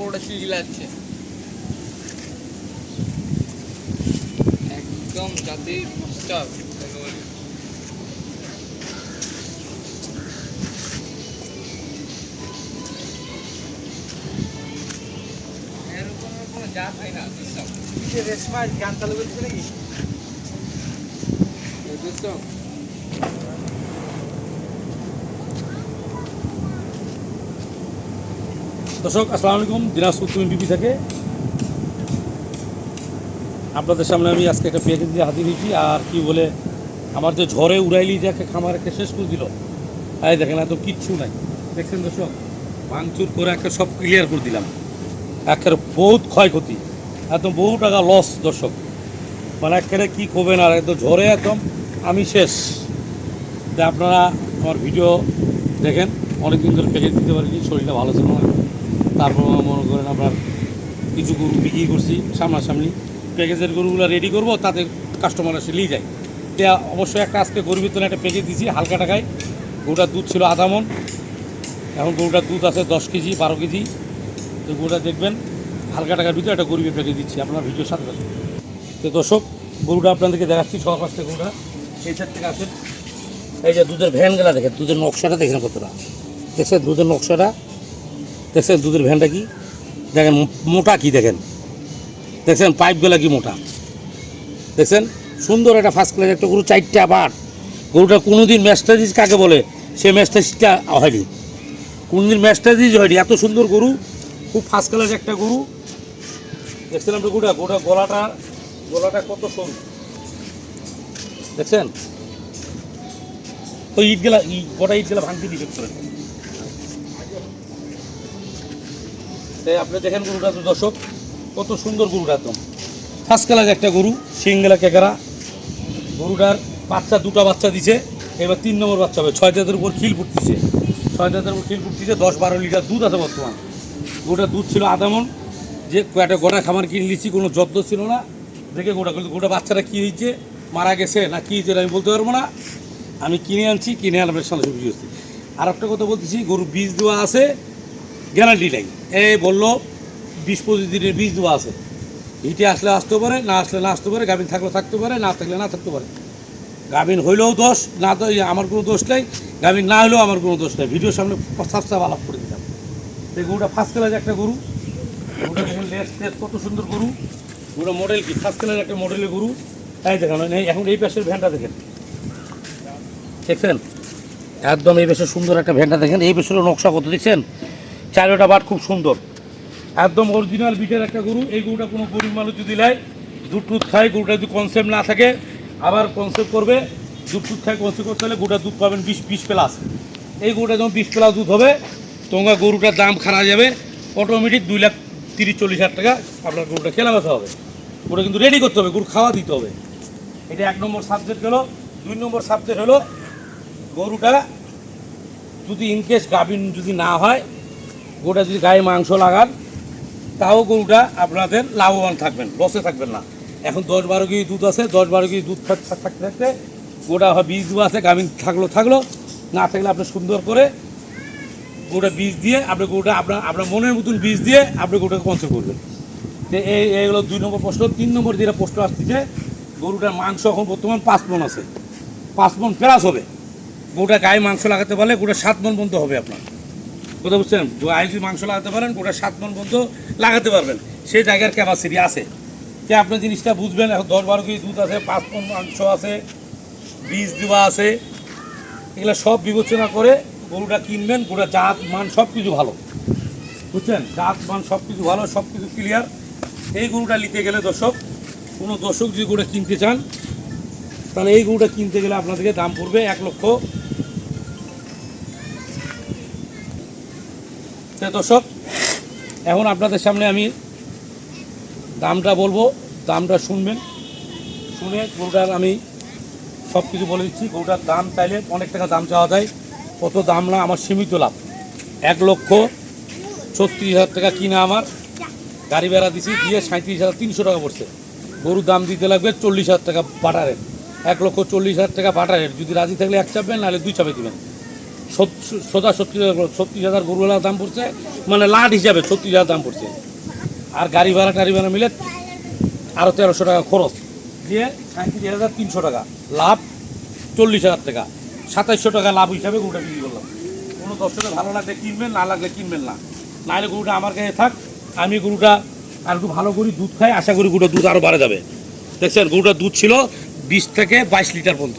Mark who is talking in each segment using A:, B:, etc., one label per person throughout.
A: গরুটা চিলাচ্ছে একদম জাতির মাস্টার জাত হয় না বুঝছ
B: রেশমা গান চালু করছে নাকি?
A: বুঝছ
C: দর্শক, আসসালামু আলাইকুম। দিনাজপুর টুইন বিপি থেকে আপনাদের সামনে আমি আজকে একটা পেঁয়াজ দিয়ে হাজির হয়েছি। আর কি বলে, আমার যে ঝড়ে উড়াইলি যে একটা খামার একটা শেষ করে দিল। এই দেখেন, এত কিচ্ছু নাই। দেখছেন দর্শক, ভাঙচুর করে একটা সব ক্লিয়ার করে দিলাম। একের বহুত ক্ষয়ক্ষতি একদম বহু টাকা লস দর্শক। মানে একেবারে কী করবেন আর একদম ঝড়ে একদম আমি শেষ। তা আপনারা আমার ভিডিও দেখেন, অনেকদিন ধরে প্যাকেজ দিতে পারিনি, শরীরটা ভালো ছিল না। তারপর মনে করেন আপনার কিছু গরু বিক্রি করছি সামনাসামনি। প্যাকেজের গরুগুলো রেডি করব, তাতে কাস্টমার এসে নিয়ে যায়। তা অবশ্যই একটা আজকে গরুর ভিতরে একটা প্যাকেজ দিয়েছি হালকা টাকায়। গরুটার দুধ ছিল আধা মন এখন গরুটার দুধ আছে দশ কেজি, বারো কেজি। তো গরুটা দেখবেন, হালকা টাকার ভিতরে একটা গরিবের প্যাকেজ দিচ্ছি, আপনার ভিডিওর সাথে সাথে তো দর্শক, গরুটা আপনাদেরকে দেখাচ্ছি, সবার পাশ থেকে গরুটা। এই সাইড থেকে আসেন। এই যে দুধের ভ্যানগুলা দেখেন, দুধের নকশাটা দেখেন কতটা। দেখছেন, দুধের নকশাটা। দেখছেন দুধের ভ্যানটা কি? দেখেন মোটা কি দেখেন? দেখছেন পাইপগুলা কি মোটা? দেখছেন? সুন্দর একটা ফার্স্ট ক্লাস একটা গরু, চারটা বার গরুটা কোনোদিন ম্যাস্টাজিস কাকে বলে? সে ম্যাস্টাজিসটা হয়নি। কোনোদিন ম্যাস্টাজিস হয়নি। এত সুন্দর গরু, খুব ফার্স্ট ক্লাস একটা গরু। দেখছেন আপনি গরুটা? গরুটা গলাটা গলাটা কত সরু। দেখছেন? তো ইট গেলা ই- গোটা ইট গেলা ভাঙতে দিবে তাই আপনি দেখেন গরুটা তো দর্শক, কত সুন্দর গরুটা একদম ফার্স্ট ক্লাস একটা গরু, সিঙ্গেলা কেকারা। গরুটার বাচ্চা, দুটো বাচ্চা দিছে, এবার তিন নম্বর বাচ্চা হবে। ছয় জাতের উপর খিল ফুটতেছে। ছয় জাতের উপর খিল ফুটতেছে, দশ বারো লিটার দুধ আছে বর্তমান। গরুটার দুধ ছিল আদামন। যে একটা গোটা খামার কিনে নিচ্ছি কোনো যত্ন ছিল না। দেখে গোটা কিন্তু গোটা বাচ্চাটা কী হয়েছে, মারা গেছে, না কী হয়েছে আমি বলতে পারব না। আমি কিনে আনছি, কিনে আনবার সাথে ভিডিও হচ্ছে। আর একটা কথা বলতেছি গরু বীজ দেওয়া আছে। গ্যারান্টি নাই। এই বলল, বিশ পঁচিশ দিনের বীজ দেওয়া আছে। হিটে আসলে আসতে পারে, না আসলে না আসতে পারে, গাভিন থাকলে থাকতে পারে, না থাকলে না থাকতে পারে। গাভিন হইলেও দোষ, না তো আমার কোনো দোষ নেই, গাভিন না হলেও আমার কোনো দোষ নেই। ভিডিওর সামনে সাবস্ক্রাইব আলাপ করে দিলাম। এই গরুটা ফার্স্ট ক্লাস একটা গরু। গরুটা লেস কত সুন্দর গরু। গরুটা মডেল কি? ফার্স্ট ক্লাস একটা মডেলের গরু। তাই দেখানো নেই, এখন এই পাশের ভ্যানটা দেখেন। দেখছেন? একদম এই বেশের সুন্দর একটা ভ্যানটা দেখেন। এই বেশেরও নকশা কত দেখছেন চারোটা বাট খুব সুন্দর। একদম অরিজিনাল বিটের একটা গরু, এই গরুটা কোনো গরিব মানুষ যদি নেয়, দুধ টুধ খায়, গরুটা যদি কনসেপ্ট না থাকে, আবার কনসেপ্ট করবে, দুধ টুধ খায় কনসেপ্ট করতে হলে গরুটা দুধ পাবেন বিশ বিশ প্লাস এই গরুটা যখন বিশ প্লাস দুধ হবে তোমার গরুটার দাম খারাপ যাবে। অটোমেটিক দুই লাখ তিরিশ, চল্লিশ হাজার টাকা আপনার গরুটা খেলা বেচা হবে। গরুটা কিন্তু রেডি করতে হবে, গরু খাওয়া দিতে হবে। এটা এক নম্বর সাবজেক্ট হলো। দুই নম্বর সাবজেক্ট হলো, গরুটা যদি ইনকেস গাভিন যদি না হয় গরুটা যদি গায়ে মাংস লাগান, তাও গরুটা আপনাদের লাভবান থাকবেন লসে থাকবেন না। এখন দশ বারো কেজি দুধ আছে, দশ বারো কেজি দুধ থাক- থাক- থাকতে থাকতে গোটা বীজ দেওয়া আছে, গাভিন থাকল থাকল। না থাকলে আপনি সুন্দর করে গরুটা বীজ দিয়ে আপনি গরুটা আপনার আপনার মনের মতন বীজ দিয়ে আপনি গরুটাকে কনসেপ্ট করবেন। তো এই এইগুলো দুই নম্বর প্রশ্ন, তিন নম্বর যেটা প্রশ্ন আসতেছে গরুটার মাংস এখন বর্তমান পাঁচ মন আছে। পাঁচ মন প্লাস হবে। গরুটা গায়ে মাংস লাগাতে পারলে গোটা সাত মন পর্যন্ত হবে আপনার। কথা বুঝছেন? যদি মাংস লাগাতে পারেন, গোটা সাত মন পর্যন্ত লাগাতে পারবেন। সেই জায়গার ক্যাপাসিটি আছে। যে আপনি জিনিসটা বুঝবেন, এখন দশ বারো কেজি দুধ আছে, পাঁচ মন মাংস আছে, বীজ দেওয়া আছে, এগুলো সব বিবেচনা করে গরুটা কিনবেন গরুটা জাত, মান সব কিছু ভালো। বুঝছেন? জাত, মান সব কিছু ভালো সব কিছু ক্লিয়ার এই গরুটা নিতে গেলে দর্শক, কোনো দর্শক যদি গরুটা কিনতে চান, তাহলে এই গরুটা কিনতে গেলে আপনাদেরকে দাম পড়বে এক লক্ষ দর্শক, এখন আপনাদের সামনে আমি দামটা বলব, দামটা শুনবেন। শুনে গরুটার আমি সব কিছু বলে দিচ্ছি, গরুটার দাম চাইলে অনেক টাকা দাম চাওয়া যায়। কত দাম না আমার সীমিত লাভ। এক লক্ষ ছত্রিশ হাজার টাকা কিনা আমার। গাড়ি ভাড়া দিছি, দিয়ে সাঁত্রিশ হাজার তিনশো টাকা পড়ছে। গরুর দাম দিতে লাগবে চল্লিশ হাজার টাকা বাটারের। এক লক্ষ চল্লিশ হাজার টাকা বাটারের। যদি রাজি থাকলে এক চাপবেন, নাহলে দুই চাপে দেবেন। সোজা ছত্রিশ হাজার ছত্রিশ হাজার গরুওয়ালার দাম পড়ছে মানে লাট হিসাবে ছত্রিশ হাজার দাম পড়ছে। আর গাড়ি ভাড়া, টাড়ি ভাড়া মিলে আরও তেরোশো টাকা খরচ। দিয়ে সাঁত্রিশ হাজার তিনশো টাকা। লাভ চল্লিশ হাজার টাকা। সাতাইশশো টাকা লাভ হিসাবে গরুটা বিক্রি করলাম। কোনো দর্শকের ভালো লাগলে কিনবেন, না লাগলে কিনবেন না। নাহলে গরুটা আমার কাছে থাক, আমি গরুটা আর একটু ভালো করি দুধ খাই, আশা করি গরুটা দুধ আরও বাড়ে যাবে। দেখছেন, গরুটার দুধ ছিল বিশ থেকে বাইশ লিটার পর্যন্ত।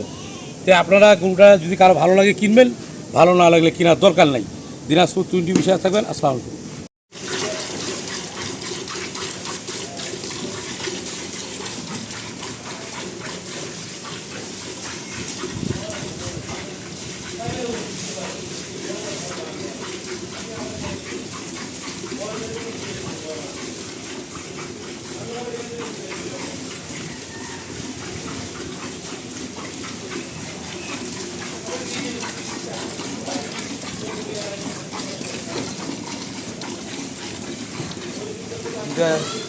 C: তাই আপনারা গরুটা যদি কারও ভালো লাগে কিনবেন ভালো না লাগলে কেনার দরকার নাই। দিনাজপুর টোয়েন্টি বিষয়ে থাকবেন। আসসালামু
B: এটা